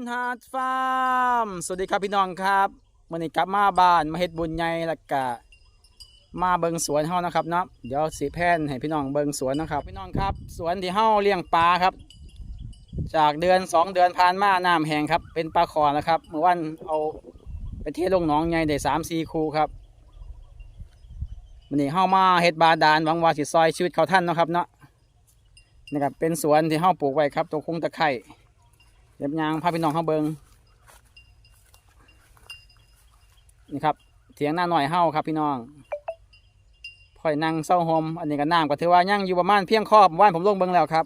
นฮาร์ดฟาร์มสวัสดีครับพี่น้องครับวันนี้กลับมาบ้านมาเฮ็ดบุญใหญ่ล้วก็มาเบิงสวนเฮานะครับเนาะเดี๋ยวสีแพนให้พี่น้องเบิงสวนนะครับ พี่น้องครับ สวนที่เฮาเลี้ยงปลาครับ จากเดือนสองเดือนผ่านมาน้ำแห้งครับ เป็นปลาขอนะครับเมื่อวันเอาไปเทลงหนองใหญ่ได้สามสี่คูครับวันนี้เฮามาเฮ็ดบาดาลหวังว่าสิซอยชีวิตเขาท่านนะครับเนาะนะครับเป็นสวนที่เฮาปลูกไว้ครับตัวคงตะไคร่ เล็บยางพาพี่น้องเข้าเบิงนี่ครับเถียงหน้าหน่อยเฮ้าครับพี่น้องพ่อยนั่งเศร้าโฮมอันนี้ก็น้ำก็ถือว่ายั่งอยู่ประมาณเพียงข้อว่านผมลงเบิงแล้วครับ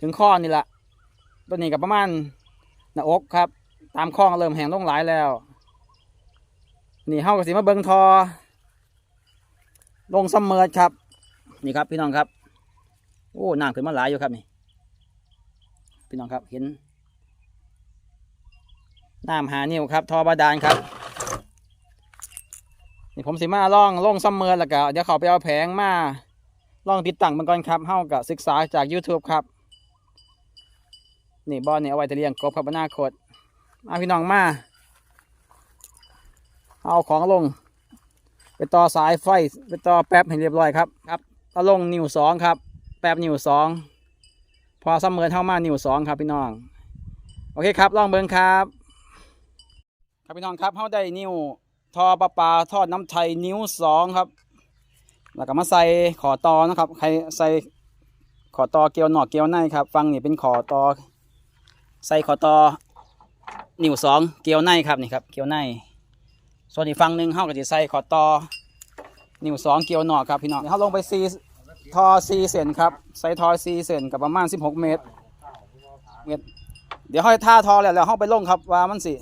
ถึงข้อนี่แหละตัวนี้ก็ประมาณหน้าอกครับ ตามข้อเริ่มแห้งลงหลายแล้ว นี่เฮ้าก็สิมาเบิงทอ ลงซัมมอร์ครับ นี่ครับพี่น้องครับ โอ้น้ำขึ้นมาหลายอยู่ครับนี่ พี่น้องครับเห็นน้ำหานิ้วครับทอบาดาลครับนี่ผมสิมาล่องล่องซัมเมอร์แล้วก็เดี๋ยวเขาไปเอาแผงมาล่องติดตั้งมันก่อนครับเฮากับศึกษาจาก YouTube ครับ นี่บอลนี่เอาไว้จะเลี้ยงกบครับอนาคตมาพี่น้องมา เอาของลง ไปต่อสายไฟ ไปต่อแป๊บให้เรียบร้อยครับครับเอาลงนิ้วสองครับ แป๊บนิ้วสอง พอซัมเมอร์เท่ามานิ้วสองครับพี่น้อง โอเคครับลองเบิ้งครับ ครับพี่น้องครับเขาได้นิ้วทอประปาทอดน้ำไทยนิ้วสองครับ แล้วก็มาใส่ขอตอนะครับ ใครใส่ขอตอเกลียวหนอกเกลียวในครับ ฟังนี่เป็นขอตอใส่ขอตอนิ้วสองเกลียวในครับนี่ครับเกลียวใน ส่วนอีกฝั่งหนึ่งเขาก็จะใส่ขอตอนิ้วสองเกลียวหนอกครับพี่น้องเดี๋ยวเขาลงไปซี ทอซีเซนครับใส่ทอซีเซนกับประมาณ 16 เมตร เมตร เดี๋ยวห้อยท่าทอแล้วแล้วห้องไปลงครับว่ามันสิ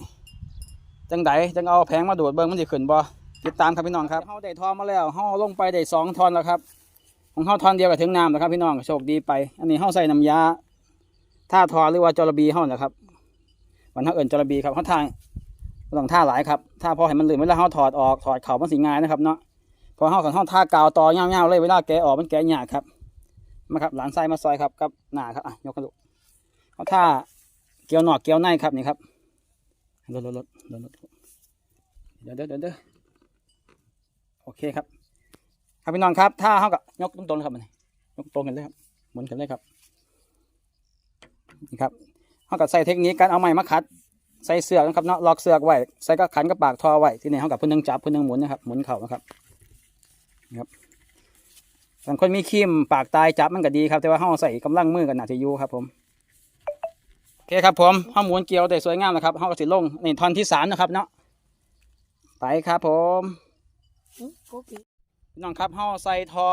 จังไดจังเอาแผงมาดูดเบิ้งมันสิขึ้นบ่ติดตามครับพี่น้องครับเฮาได้ทอมาแล้วเฮาลงไปได้สองทอนแล้วครับ ของเฮาทอนเดียวกับถึงน้ำแล้วครับพี่น้องโชคดีไป อันนี้เฮาใส่น้ำยาท่าทอหรือว่าจระบีเฮานะครับวันเฮาเอิ้นจระบีครับเฮาทางต้องท่าหลายครับท่าพอให้มันลื่นเวลาเฮาถอดออกถอดเข่ามันสิง่ายนะครับเนาะ อเฮาขันเฮาท่ากาวต่อเงาๆเลยเวลาแกะออกมันแกะยากครับมาครับหลานไส้มาซอยครับกับหน้าครับอะยกกระดูกเอาท่าเกี่ยวหนอกเกี่ยวในครับนี่ครับลดลดลดลดลดเดี๋ยวเดี๋ยวเดี๋ยวเดี๋ยวโอเคครับครับพี่น้องครับท่าเฮากับยกตรงๆครับมันยกตรงกันเลยครับหมุนกันเลยครับนี่ครับเฮากับใส่เทคนิคการเอาไม้มาขัดใส่เสือกนะครับเนาะล็อกเสือกไว้ใส่ก็ขันกับปากทอไว้ที่นี่เฮากับเพิ่นนึงจับเพิ่นนึงหมุนนะครับหมุนเข่านะครับ บางคนมีครีมปากตายจับมันก็ดีครับ แต่ว่าเฮาใส่กำลังมือกันหนาจะยูครับผมโอเคครับผมเฮาหมุนเกลียวได้สวยงามนะครับเฮาก็สิลงนี่ท่อนที่สามนะครับเนาะไปครับผมพี่น้องครับเฮาใส่ทอ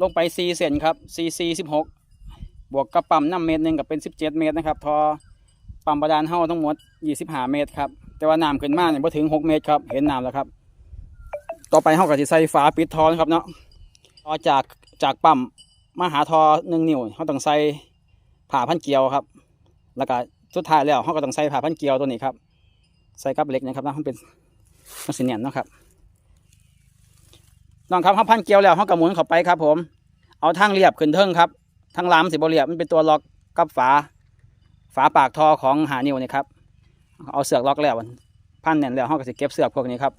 ลงไป4เซนครับ4 4 16บหกบวกกับปั๊มน้ำเมตรหนึ่งกับเป็น17เจ็ดเมตรนะครับทอปั๊มบาดาลเฮาทั้งหมด25เมตรครับแต่ว่าน้ำขึ้นมากเนี่ยบ่ถึง6เมตรครับเห็นน้ำแล้วครับ ต่อไปเขาก็จะใส่ฝาปิดทอนะครับเนาะต่อจากจากปั๊มมาหาทอหนึ่งนิ้วเขาต้องใส่ผ่าพันเกลียวครับ แล้วก็สุดท้ายแล้วเขาก็ต้องใส่ผ่าพันเกลียวตัวนี้ครับ ใส่กับเหล็กนะครับนะมันเป็นมันสีเนียนนะครับน้องครับเขาพันเกลียวแล้วเขากระหมุนเข้าไปครับ ผม เอาทางเรียบขึ้นเทิงครับทางลามสิบเรียบมันเป็นตัวล็อกกับฝา ฝาปากทอของหานิ้วนี่ครับเอาเสือกล็อกแล้วพันแน่นแล้วเขาก็จะเก็บเสือกพวกนี้ครับ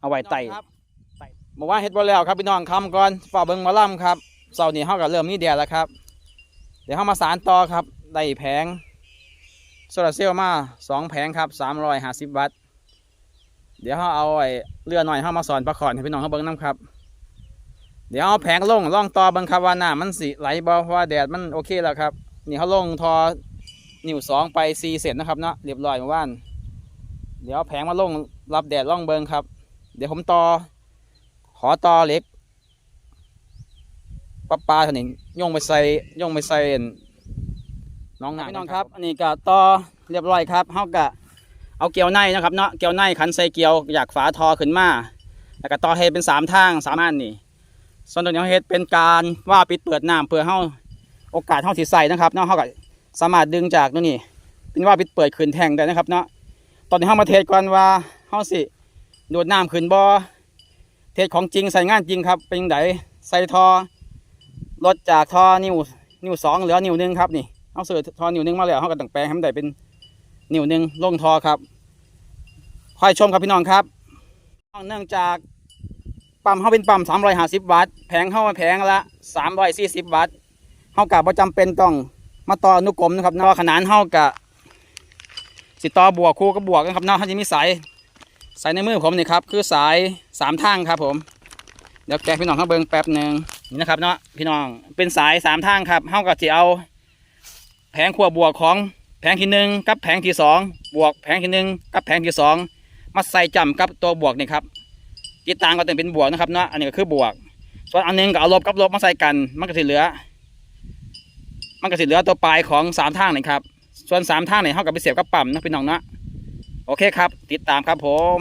เอาไว้ไต่บอกว่าเฮ็ดบ่แล้วครับพี่น้องคำก่อนฝ่าเบิ่งหมาล่ำครับเสาร์นี้เฮาก็เริ่มมีแดดแล้วครับ เดี๋ยวเฮามาสารต่อครับได้แผงโซลาร์เซลล์มาสองแผงครับ350วัตต์ เดี๋ยวเฮาเอาไอ้เรือหน่อยเฮามาสอนประคอนให้พี่น้องเฮาเบิ่งนํครับ เดี๋ยวเอาแผงลงล่องต่อเบิ่งครับว่าน้ำมันสิไหลบ่เพราะว่าแดดมันโอเคแล้วครับ นี่เฮาลงทอนิ้วสองไป4เซนนะครับเนาะเรียบร้อยเมื่อวาน เดี๋ยวเอาแผงมาลงรับแดดล่องเบิ่งครับ เดี๋ยวผมต่อ ขอต่อเล็กปลาปลาท่านี้ย่องไปใส่ย่องไปใส่น้องหนาพี่น้องครับ อันนี้ก็ต่อเรียบร้อยครับเฮากะเอาเกลียวในนะครับเนาะเกลียวในขันใส่เกลียวอยากฝาทอขึ้นมาแล้วก็ต่อเฮ็ดเป็นสามทางสามอันนี่ส่วนตัวนี้เฮ็ดเป็นการว่าปิดเปิดน้ำเพื่อเฮาโอกาสเฮาสิใส่นะครับเนาะเฮาก็สามารถดึงจากตัวนี้เป็นว่าปิดเปิดขึ้นแทงได้นะครับเนาะตอนนี้เฮามาเทสก่อนว่าเฮาสิ ดูดน้ำขึ้นบ่เทศของจริงใส่งานจริงครับ เป็นไงใส่ทอลดจากทอนิ้วนิ้วสองเหลือนิ้วหนึ่งครับนี่เอาเสือทอนิ้วหนึ่งมาแล้วเขาก็ต้องแปลงให้มันได้เป็นนิ้วหนึ่งลงทอครับคอยชมครับพี่น้องครับเนื่องจากปั๊มเขาเป็นปั๊ม350 วัตต์แผงเข้ามาแผงละ340 วัตต์เขากับประจำเป็นต้องมาต่ออนุกรมนะครับนาะขนานเขากับสิต่อบวกคู่กับบวกนะครับนาะเขาจะมีสาย สายในมือผมนี่ครับคือสายสามทางครับผมเดี๋ยวแกพี่น้องข้างเบิ้งแป๊บหนึ่งนี่นะครับเนาะพี่น้องเป็นสายสามทางครับเฮาก็จะเอา แผงขั้วบวกของแผงที่หนึ่งกับแผงที่สองบวกแผงที่หนึ่งกับแผงที่สองมาใส่จำกับตัวบวกนี่ครับติดต่างก็ต้องเป็นบวกนะครับเนาะอันนี้ก็คือบวก ส่วนอันหนึงก็เอาลบกับลบมาใส่กัน มันก็สิเหลือ มันก็สิเหลือตัวปลายของสามทางนี่ครับส่วนสามทางนี่เฮากับไปเสียบกับปั๊มนะพี่น้องเนาะ โอเคครับ ติดตามครับผม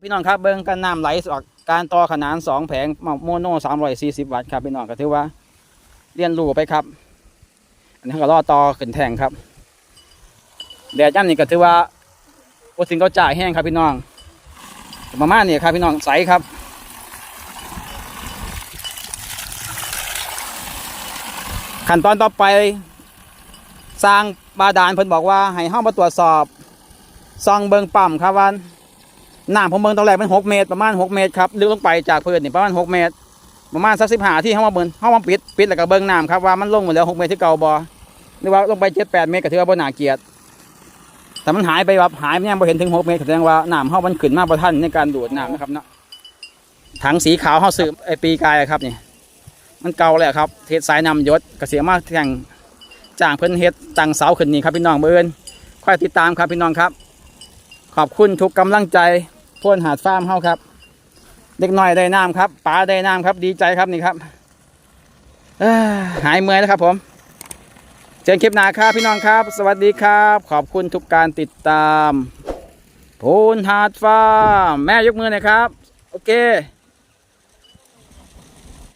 พี่น้องครับเบิ้งกันน้ำไหลออกการต่อขนานสองแผงโมโน่สามร้อยสี่สิบวัตต์ครับพี่น้องก็ถือว่าเรียนรู้ไปครับ อันนี้ก็รอต่อขึ้นแทงครับแดดย่ำนี่ก็ถือว่าโอสิงก็จ่ายแห้งครับพี่น้องประมาณนี้ครับพี่น้องใสครับขั้นตอนต่อไป สร้างบาดาลเพิ่นบอกว่าให้ห้องมาตรวจสอบ ซองเบิงปั๊มครับว่าน้ำผมเบิงตอนแรกมันหกเมตรประมาณหกเมตรครับลึกลงไปจากพื้นนี่ประมาณหกเมตร ประมาณสักสิบหาที่เขามาเบิงเขามาปิดปิดแล้วก็เบิงน้ำครับว่ามันลงหมดแล้วหกเมตรที่เก่าบ่หรือว่าลงไปเจ็ดแปดเมตรก็ถือว่าบ่น่าเกลียดแต่มันหายไปแบบหายไปยังบ่เห็นถึงหกเมตรแสดงว่าน้ำเขามันขึ้นมาบ่ทันในการดูดน้ำนะครับเนาะถังสีขาวเขาซื้อไอปีกายครับนี่มันเก่าแล้วครับเทศสายนำยศกระเสียมากแข่งจ้างเพิ่นเฮ็ดตั้งเสาขึ้นนี่ครับพี่น้องเบิ่นค่อยติดตามครับพี่น้องครับ ขอบคุณทุกกำลังใจพ่นหาดฟาร์มเฮาครับเด็กน้อยได้น้ำครับป๋าได้น้ำครับ ดีใจครับนี่ครับหายเมื่อยแล้วครับผมเจอกันคลิปหน้าครับพี่น้องครับ สวัสดีครับ ขอบคุณทุกการติดตามพูนหาดฟาร์มแม่ยกมือหน่อยครับ โอเค